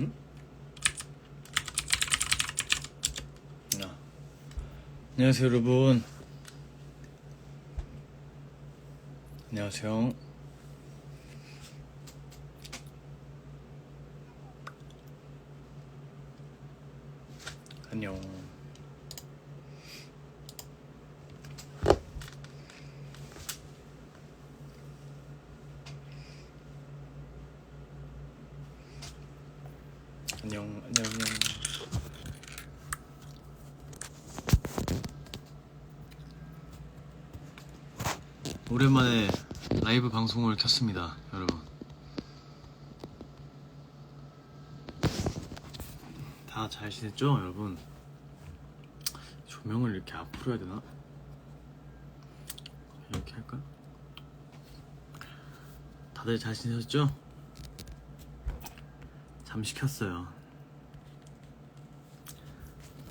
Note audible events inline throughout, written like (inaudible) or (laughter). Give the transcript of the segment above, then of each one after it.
응? 아. 안녕하세요 여러분 안녕하세요 안녕 안녕 안녕 안녕 오랜만에 라이브 방송을 켰습니다 여러분 다 잘 지냈죠 여러분 조명을 이렇게 앞으로 해야 되나? 이렇게 할까? 다들 잘 지내셨죠? 잠시 켰어요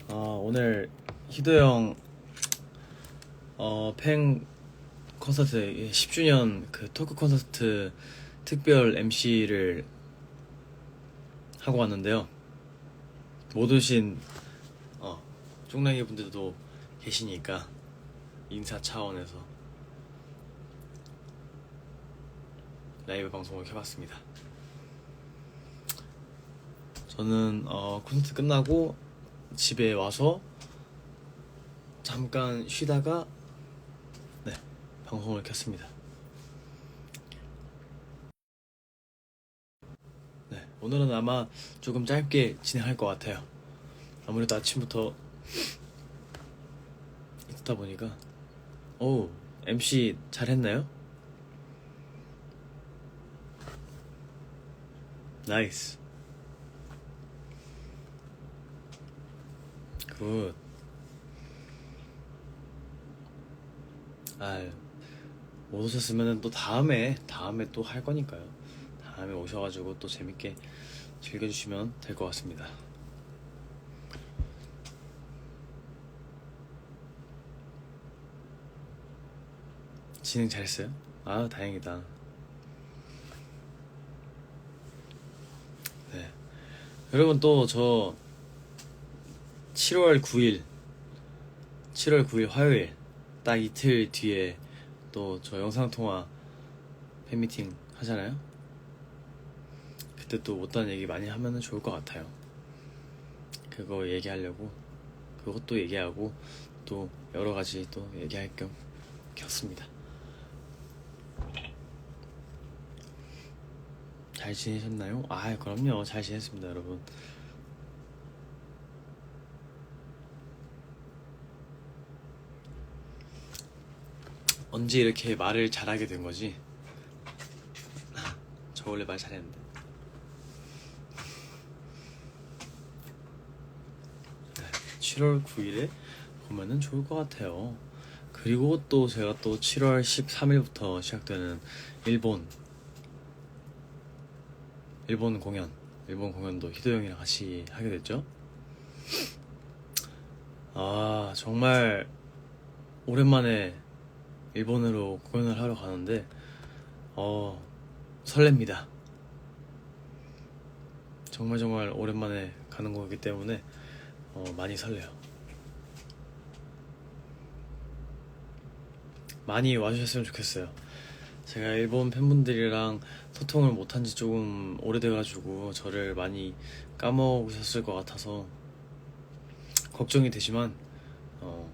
아 오늘 희도 형 어, 팽 콘서트 10주년 그 토크 콘서트 특별 MC를 하고 왔는데요. 못 오신 어, 쫑랑이 분들도 계시니까 인사 차원에서 라이브 방송을 켜봤습니다. 저는 어, 콘서트 끝나고 집에 와서 잠깐 쉬다가 네 방송을 켰습니다. 네 오늘은 아마 조금 짧게 진행할 것 같아요. 아무래도 아침부터 있다 보니까 오 MC 잘했나요? 나이스 굿 아, 못 오셨으면 또 다음에 다음에 또 할 거니까요. 다음에 오셔가지고 또 재밌게 즐겨주시면 될 것 같습니다. 진행 잘했어요? 아 다행이다. 네, 여러분 또 저 7월 9일 7월 9일 화요일 딱 이틀 뒤에 또 저 영상통화 팬미팅 하잖아요? 그때 또 못다는 얘기 많이 하면 좋을 것 같아요. 그거 얘기하려고 그것도 얘기하고 또 여러 가지 또 얘기할 겸 켰습니다. 잘 지내셨나요? 아, 그럼요. 잘 지냈습니다, 여러분. 언제 이렇게 말을 잘하게 된 거지? 저 원래 말 잘했는데. 7월 9일에 보면은 좋을 것 같아요. 그리고 또 제가 또 7월 13일부터 시작되는 일본 일본 공연 일본 공연도 희도 형이랑 같이 하게 됐죠. 아 정말 오랜만에 일본으로 공연을 하러 가는데 어 설렙니다. 정말 정말 오랜만에 가는 거기 때문에 어, 많이 설레요. 많이 와주셨으면 좋겠어요. 제가 일본 팬분들이랑 소통을 못한 지 조금 오래돼가지고 저를 많이 까먹으셨을 것 같아서 걱정이 되지만 어,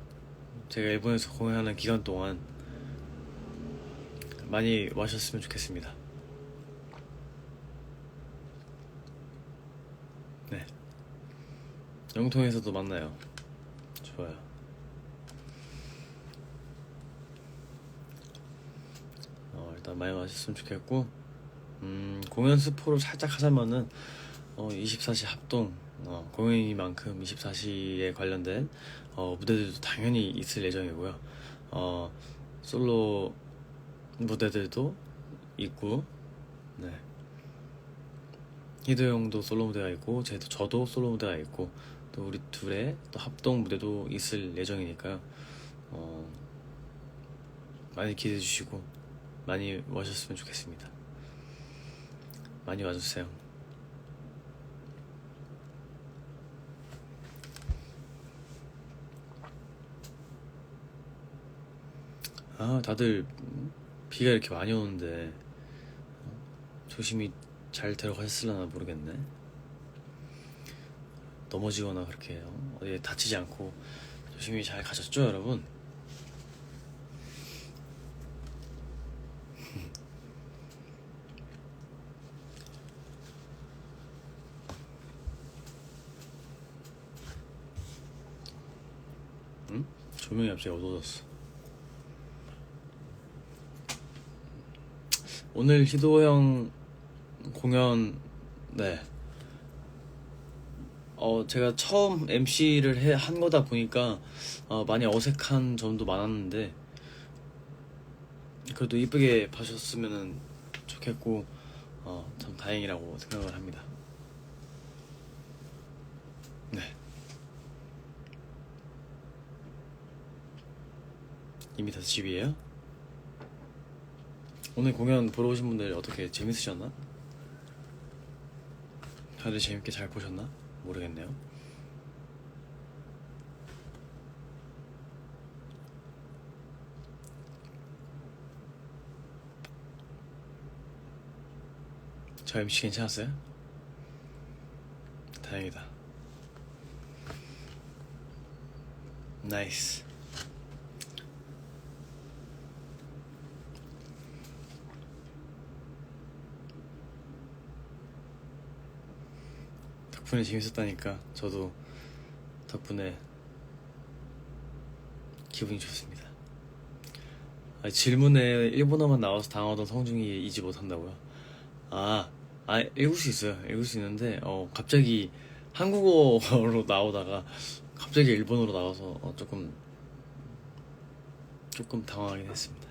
제가 일본에서 공연하는 기간 동안 많이 와주셨으면 좋겠습니다. 네. 영통에서도 만나요. 좋아요. 어, 일단 많이 와주셨으면 좋겠고, 음, 공연 스포를 살짝 하자면은, 어, 24시 합동, 어, 공연이만큼 24시에 관련된, 어, 무대들도 당연히 있을 예정이고요. 어, 솔로 무대들도 있고 네. 희도 형도 솔로 무대가 있고 저도 저도 솔로 무대가 있고 또 우리 둘의 또 합동 무대도 있을 예정이니까요. 어, 많이 기대해 주시고 많이 와셨으면 좋겠습니다. 많이 와주세요. 아 다들 비가 이렇게 많이 오는데 어, 조심히 잘 들어가셨을려나 모르겠네 넘어지거나 그렇게 어, 어디에 다치지 않고 조심히 잘 가셨죠 여러분? (laughs) 응? 조명이 갑자기 어두워졌어 오늘 희도 형 공연 네. 어 제가 처음 MC를 해, 한 거다 보니까 어, 많이 어색한 점도 많았는데 그래도 이쁘게 봐주셨으면 좋겠고 어, 참 다행이라고 생각을 합니다. 네. 이미 다 집이에요? 오늘 공연 보러 오신 분들 어떻게 재밌으셨나? 다들 재밌게 잘 보셨나? 모르겠네요. 저 MC 괜찮았어요? 다행이다. 나이스. 덕분에 재밌었다니까 저도 덕분에 기분이 좋습니다. 아, 질문에 일본어만 나와서 당하던 성중이 잊지 못한다고요? 아, 아 읽을 수 있어요. 읽을 수 있는데 어 갑자기 한국어로 (laughs) 나오다가 갑자기 일본어로 나와서 어, 조금 조금 당황하긴 했습니다.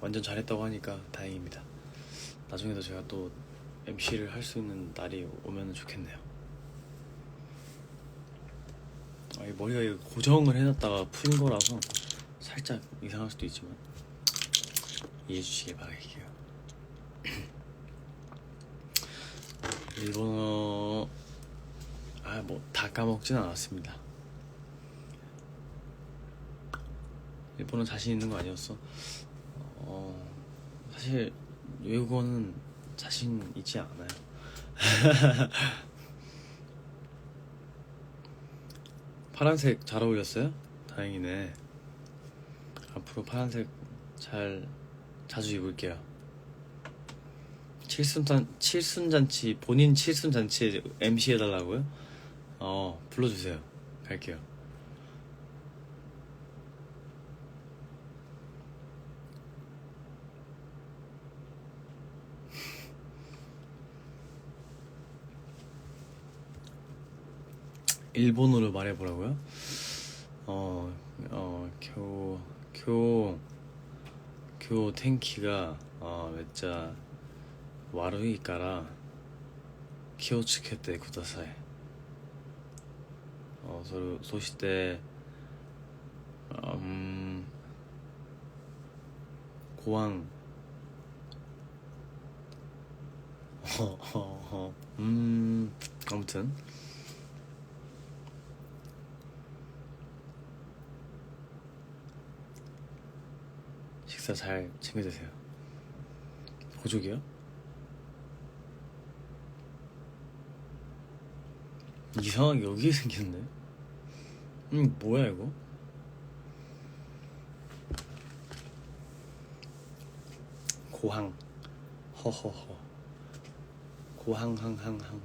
완전 잘했다고 하니까 다행입니다. 나중에도 제가 또 MC를 할 수 있는 날이 오면 좋겠네요. 아, 이 머리가 고정을 해놨다가 푼 거라서 살짝 이상할 수도 있지만 이해해 주시길 바랄게요. (clears throat) 일본어 아 뭐 다 까먹진 않았습니다. 일본어 자신 있는 거 아니었어? 어 사실 외국어는 자신 있지 않아요. (laughs) 파란색 잘 어울렸어요? 다행이네. 앞으로 파란색 잘 자주 입을게요. 칠순잔 칠순잔치 본인 칠순잔치 MC 해달라고요? 어 불러주세요. 갈게요. 일본어로 말해보라고요? 어, 어, 교, 교, 교 텐키가, 어, 몇자, 와르이까라, 키오츠케테 쿠다사이. 어, 소, 소시때, 음, 고항, (laughs) 어, 어, 어, 음, 아무튼. 식사 잘 챙겨 드세요. 보조개요? 이상하게 여기 생겼네. 음 뭐야 이거? 고항 허허허 고항항항항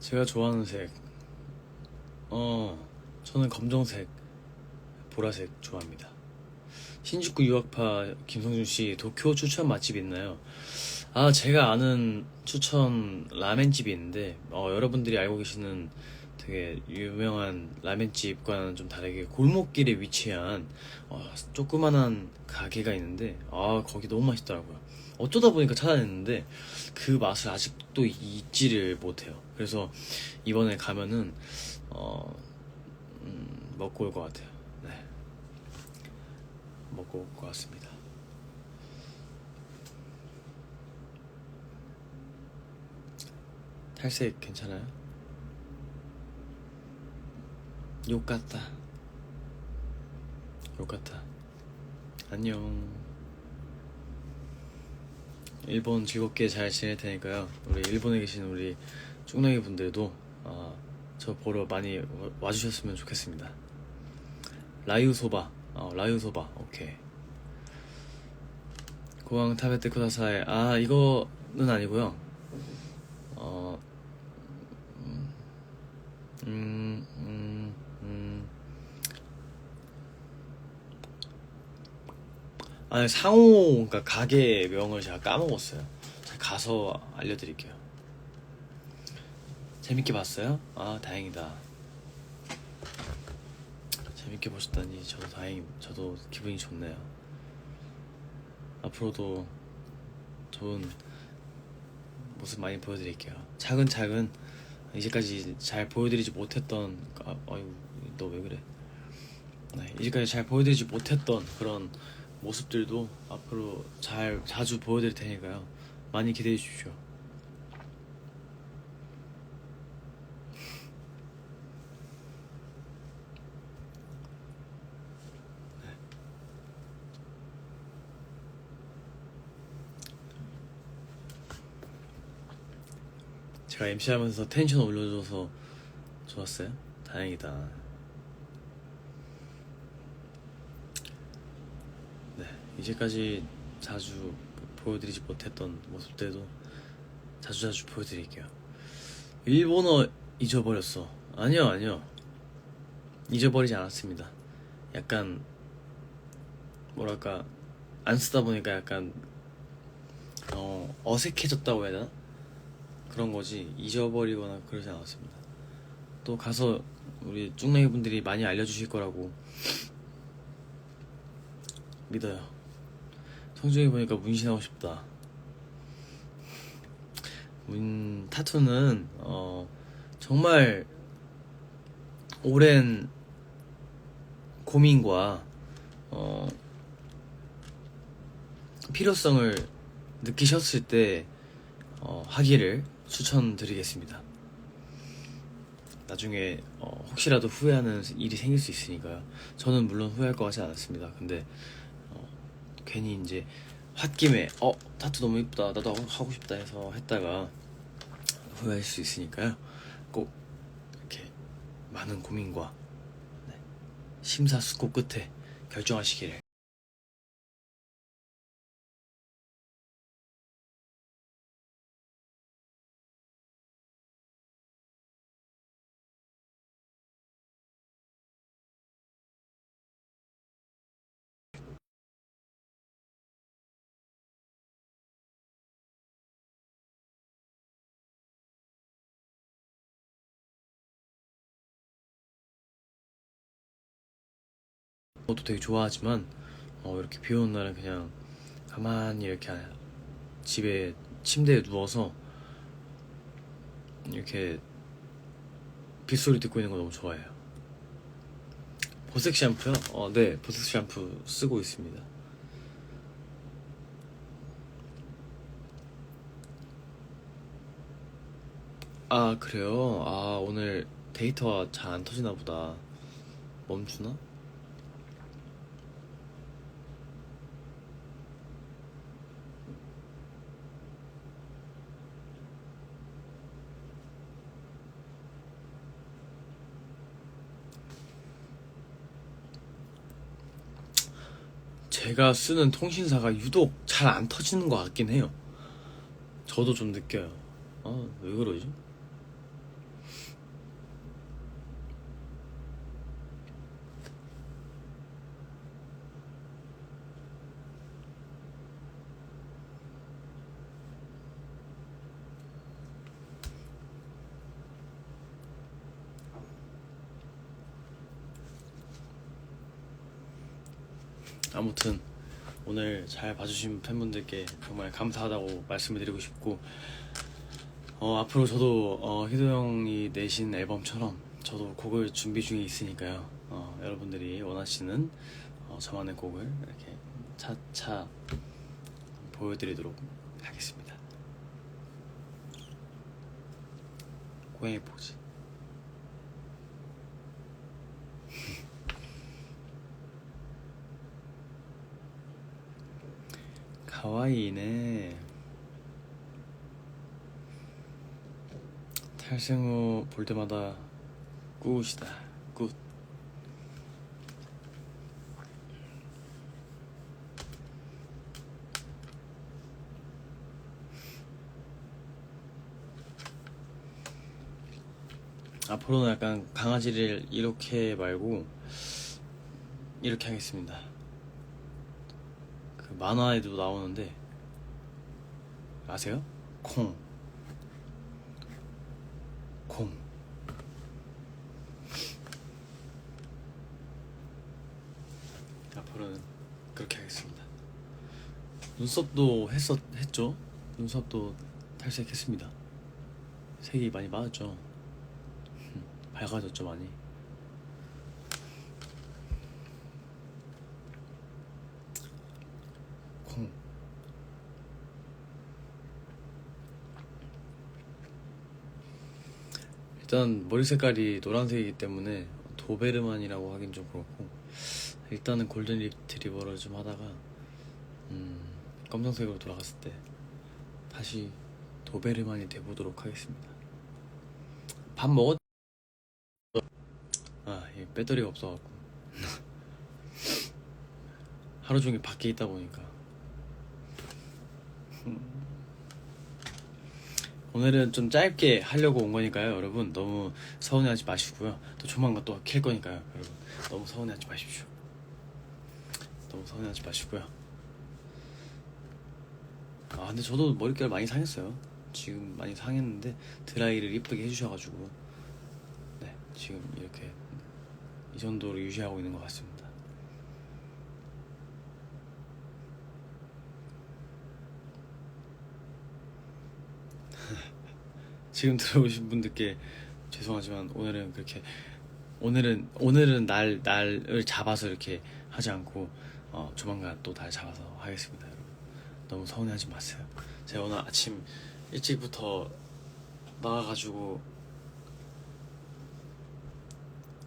제가 좋아하는 색 어, 저는 검정색, 보라색 좋아합니다. 신宿유학파 김성준 씨 도쿄 추천 맛집 있나요? 아, 제가 아는 추천 라멘집이 있는데, 어, 여러분들이 알고 계시는 되게 유명한 라멘집과는 좀 다르게 골목길에 위치한 어, 조그만한 가게가 있는데, 아, 거기 너무 맛있더라고요. 어쩌다 보니까 찾아냈는데, 그 맛을 아직도 잊지를 못해요. 그래서 이번에 가면은, 어, 음, 먹고 올 것 같아요. 네. 먹고 올 것 같습니다. 탈색 괜찮아요? 욕 같다. 욕 같다. 안녕. 일본 즐겁게 잘 지낼 테니까요. 우리 일본에 계신 우리 쭉나기 분들도 어, 저 보러 많이 와- 와주셨으면 좋겠습니다. 라유 소바, 어, 라유 소바, 오케이. 고항 타베테 쿠다사이. 아 이거는 아니고요. 어, 음, 음, 음, 음. 아 상호 그러니까 가게 명을 제가 까먹었어요. 제가 가서 알려드릴게요. 재밌게 봤어요? 아 다행이다. 재밌게 보셨다니 저도 다행 저도 기분이 좋네요. 앞으로도 좋은 모습 많이 보여드릴게요. 차근차근 이제까지 잘 보여드리지 못했던 아, 아유 너 왜 그래? 네, 이제까지 잘 보여드리지 못했던 그런 모습들도 앞으로 잘 자주 보여드릴 테니까요. 많이 기대해 주십시오. 제가 MC 하면서 텐션 올려줘서 좋았어요? 다행이다. 네, 이제까지 자주 보여드리지 못했던 모습들도 자주자주 보여드릴게요. 일본어 잊어버렸어. 아니요, 아니요. 잊어버리지 않았습니다. 약간, 뭐랄까, 안 쓰다 보니까 약간, 어, 어색해졌다고 해야 되나? 그런 거지 잊어버리거나 그러지 않았습니다. 또 가서 우리 쭉내기 분들이 많이 알려주실 거라고 믿어요. 성준이 보니까 문신하고 싶다. 문 타투는 어 정말 오랜 고민과 어 필요성을 느끼셨을 때 어, 하기를 추천드리겠습니다. 나중에 어, 혹시라도 후회하는 일이 생길 수 있으니까요. 저는 물론 후회할 것 같지 않았습니다. 근데 어, 괜히 이제 홧김에 어 타투 너무 이쁘다 나도 하고- 싶다 해서 했다가 후회할 수 있으니까요. 꼭 이렇게 많은 고민과 네, 심사숙고 끝에 결정하시기를 것도 되게 좋아하지만 어, 이렇게 비 오는 날은 그냥 가만히 이렇게 집에 침대에 누워서 이렇게 빗소리 듣고 있는 거 너무 좋아해요. 보색 샴푸요? 어, 네, 보색 샴푸 쓰고 있습니다. 아, 그래요? 아, 오늘 데이터가 잘 안 터지나 보다. 멈추나? 제가 쓰는 통신사가 유독 잘 안 터지는 것 같긴 해요. 저도 좀 느껴요. 아, 왜 그러지? 아무튼 오늘 잘 봐주신 팬분들께 정말 감사하다고 말씀을 드리고 싶고 어, 앞으로 저도 어, 희도 형이 내신 앨범처럼 저도 곡을 준비 중에 있으니까요 어, 여러분들이 원하시는 어, 저만의 곡을 이렇게 차차 보여드리도록 하겠습니다 고양이 포즈. 가와이네. 탈생 후볼 때마다 굿이다. 굿. 앞으로는 약간 강아지를 이렇게 말고 이렇게 하겠습니다. 그 만화에도 나오는데 아세요? 콩. 콩. 앞으로는 그렇게 하겠습니다. 눈썹도 했었 했죠? 눈썹도 탈색했습니다. 색이 많이 빠졌죠. 밝아졌죠 많이. 콩. 일단 머리 색깔이 노란색이기 때문에 도베르만이라고 하긴 좀 그렇고 일단은 골든 리트리버를 좀 하다가 음, 검정색으로 돌아갔을 때 다시 도베르만이 돼보도록 하겠습니다. 밥 먹었? 아, 이 배터리가 없어갖고 (laughs) 하루 종일 밖에 있다 보니까 음. 오늘은 좀 짧게 하려고 온 거니까요, 여러분 너무 서운해하지 마시고요. 또 조만간 또 킬 거니까요, 여러분 너무 서운해하지 마십시오. 너무 서운해하지 마시고요. 아, 근데 저도 머릿결 많이 상했어요. 지금 많이 상했는데 드라이를 이쁘게 해주셔가지고 네, 지금 이렇게 이 정도로 유지하고 있는 것 같습니다. 지금 들어오신 분들께 죄송하지만 오늘은 그렇게 오늘은 오늘은 날 날을 잡아서 이렇게 하지 않고 어, 조만간 또 날 잡아서 하겠습니다, 여러분. 너무 서운해하지 마세요. 제가 오늘 아침 일찍부터 나가가지고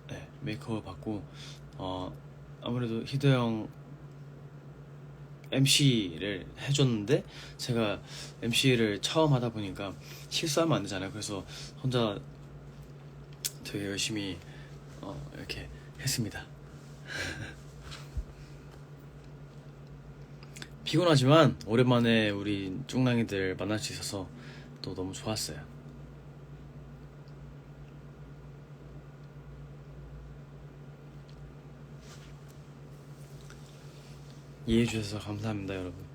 네, 메이크업 받고 어 아무래도 희도 형 MC를 해줬는데 제가 MC를 처음 하다 보니까 실수하면 안 되잖아요. 그래서 혼자 되게 열심히 어, 이렇게 했습니다. (laughs) 피곤하지만 오랜만에 우리 쭝랑이들 만날 수 있어서 또 너무 좋았어요. 이해해 주셔서 감사합니다, 여러분.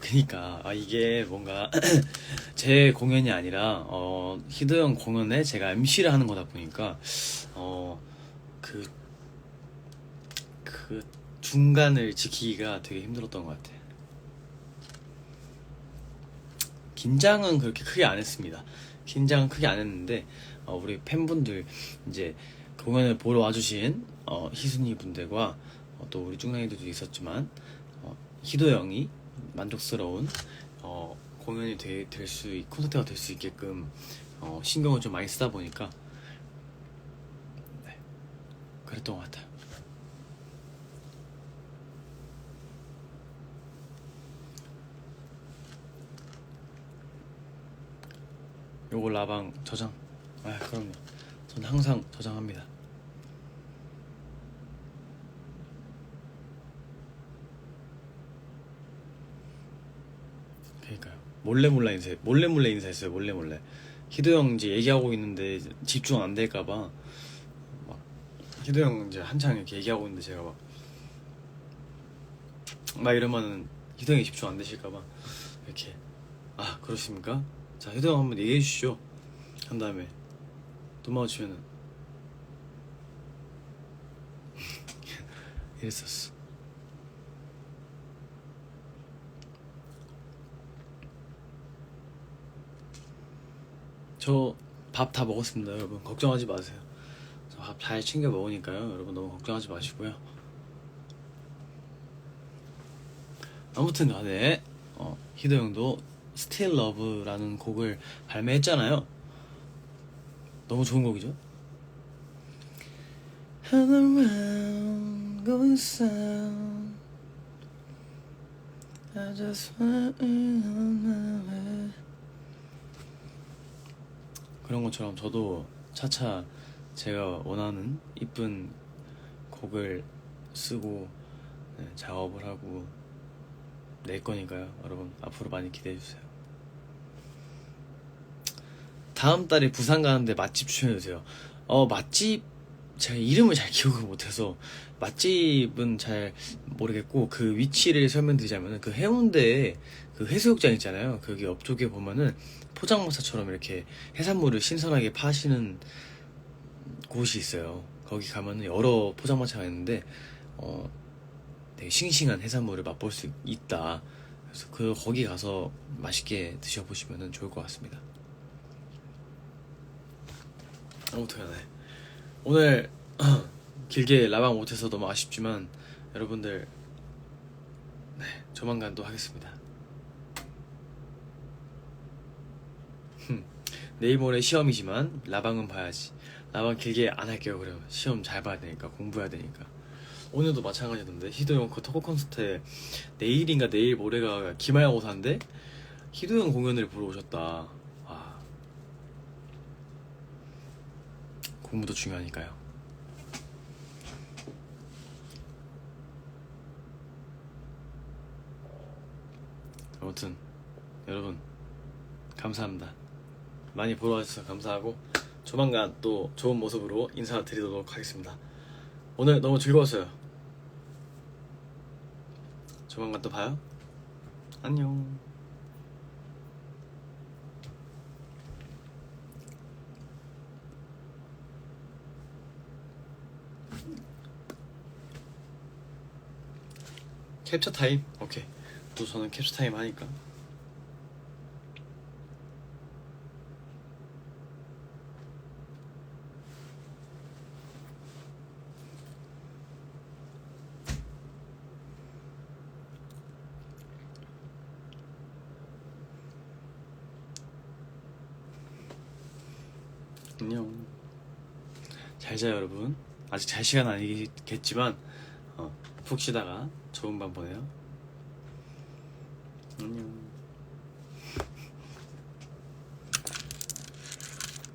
그니까 아, 이게 뭔가 (clears throat) 제 공연이 아니라 어, 희도 형 공연에 제가 MC를 하는 거다 보니까 어, 그, 그 중간을 지키기가 되게 힘들었던 것 같아요. 긴장은 그렇게 크게 안 했습니다. 긴장은 크게 안 했는데 어, 우리 팬분들 이제 공연을 보러 와주신 어, 희순이 분들과 어, 또 우리 쭝랑이들도 있었지만 어, 희도 형이 만족스러운 어, 공연이 될수 콘서트가 될 수 있게끔 어, 신경을 좀 많이 쓰다 보니까 네, 그랬던 것 같아요. 요거 라방 저장. 아 그럼요. 전 항상 저장합니다. 그러니까요. 몰래 몰래 인사 몰래 몰래 인사했어요. 몰래 몰래. 희도 형 이제 얘기하고 있는데 집중 안 될까봐 막 희도 형 이제 한창 이렇게 얘기하고 있는데 제가 막 막 이러면은 희도 형이 집중 안 되실까봐 이렇게 아 그렇습니까? 자형 한번 얘기해 주시죠. 한 다음에 또 마주치면은 (laughs) 이랬었어. 저 밥 다 먹었습니다, 여러분. 걱정하지 마세요. 저밥잘 챙겨 먹으니까요, 여러분 너무 걱정하지 마시고요. 아무튼 간에 어, 희도 형도 Still Love라는 곡을 발매했잖아요. 너무 좋은 곡이죠? Around going sound I just want on my way 그런 것처럼 저도 차차 제가 원하는 이쁜 곡을 쓰고 네, 작업을 하고 낼 거니까요 여러분 앞으로 많이 기대해 주세요 다음 달에 부산 가는데 맛집 추천해 주세요. 어 맛집 제가 이름을 잘 기억을 못해서 맛집은 잘 모르겠고 그 위치를 설명드리자면은 그 해운대에 그 해수욕장 있잖아요. 거기 옆쪽에 보면은 포장마차처럼 이렇게 해산물을 신선하게 파시는 곳이 있어요. 거기 가면은 여러 포장마차가 있는데 어 되게 싱싱한 해산물을 맛볼 수 있다. 그래서 그 거기 가서 맛있게 드셔보시면 좋을 것 같습니다 아무튼 네. 오늘 (clears throat) 길게 라방 못해서 너무 아쉽지만 여러분들 네 조만간 또 하겠습니다. 흠, 내일 모레 시험이지만 라방은 봐야지. 라방 길게 안 할게요. 그래요. 시험 잘 봐야 되니까 공부해야 되니까. 오늘도 마찬가지던데 희도 형 그 토크 콘서트에 내일인가 내일 모레가 기말고사인데 희도 형 공연을 보러 오셨다. 와. 공부도 중요하니까요. 아무튼 여러분 감사합니다. 많이 보러 와주셔서 감사하고 조만간 또 좋은 모습으로 인사드리도록 하겠습니다. 오늘 너무 즐거웠어요. 조만간 또 봐요. 안녕. 캡처 타임? 오케이. 또 저는 캡처 타임 하니까. 안녕. 잘 자요, 여러분. 아직 잘 시간 아니겠지만, 어, 푹 쉬다가 좋은 밤 보내요.